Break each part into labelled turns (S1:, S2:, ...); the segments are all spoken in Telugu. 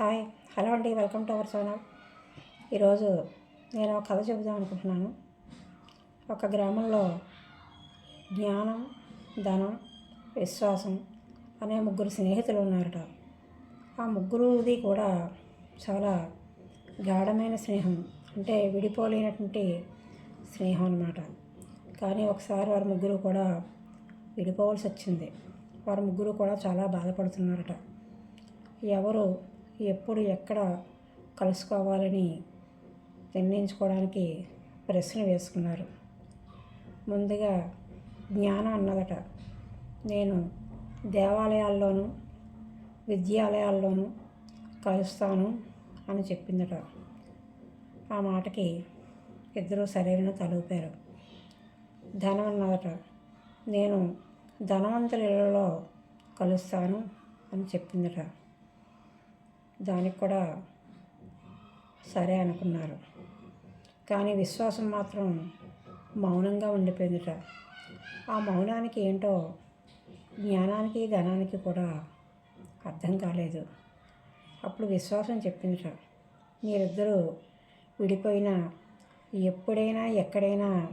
S1: హాయ్ హలో అండి వెల్కమ్ టు అవర్ ఛానల్. ఈరోజు నేను ఒక కథ చెబుదాం అనుకుంటున్నాను. ఒక గ్రామంలో జ్ఞానం ధనం విశ్వాసం అనే ముగ్గురు స్నేహితులు ఉన్నారట. ఆ ముగ్గురుది కూడా చాలా గాఢమైన స్నేహం అంటే విడిపోలేనటువంటి స్నేహం అనమాట కానీ ఒకసారి వారి ముగ్గురు కూడా విడిపోవాల్సి వచ్చింది. వారి ముగ్గురు కూడా చాలా బాధపడుతున్నారట. ఎవరు ఎప్పుడు ఎక్కడ కలుసుకోవాలని నిర్ణయించుకోవడానికి ప్రశ్న వేసుకున్నారు. ముందుగా జ్ఞానం అన్నదట. నేను దేవాలయాల్లోనూ విద్యాలయాల్లోనూ కలుస్తాను అని చెప్పిందట. ఆ మాటకి ఇద్దరు సరైన తలూపారు. ధనం అన్నదట. నేను ధనవంతుల ఇళ్ళలో కలుస్తాను అని చెప్పిందట. దానికి కూడా సరే అనుకున్నారు. కానీ విశ్వాసం మాత్రం మౌనంగా ఉండిపోయిందిట. ఆ మౌనానికి ఏంటో జ్ఞానానికి ధనానికి కూడా అర్థం కాలేదు. అప్పుడు విశ్వాసం చెప్పిందిట. మీరిద్దరూ విడిపోయినా ఎప్పుడైనా ఎక్కడైనా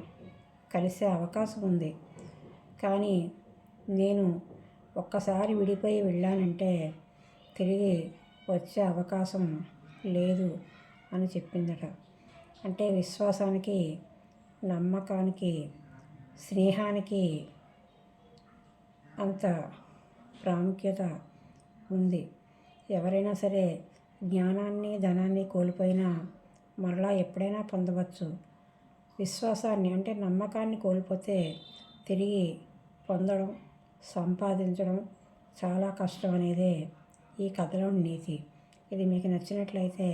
S1: కలిసే అవకాశం ఉంది. కానీ నేను ఒక్కసారి విడిపోయి వెళ్ళానంటే తిరిగి వచ్చే అవకాశం లేదు అని చెప్పిందట. అంటే విశ్వాసానికి నమ్మకానికి స్నేహానికి అంత ప్రాముఖ్యత ఉంది. ఎవరైనా సరే జ్ఞానాన్ని ధనాన్ని కోల్పోయినా మరలా ఎప్పుడైనా పొందవచ్చు. విశ్వాసాన్ని అంటే నమ్మకాన్ని కోల్పోతే తిరిగి పొందడం సంపాదించడం చాలా కష్టం అనేదే ఈ కథలో నీతి ఇది మీకు నచ్చినట్లయితే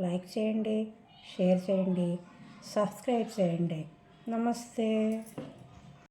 S1: లైక్ చేయండి షేర్ చేయండి సబ్స్క్రైబ్ చేయండి. నమస్తే.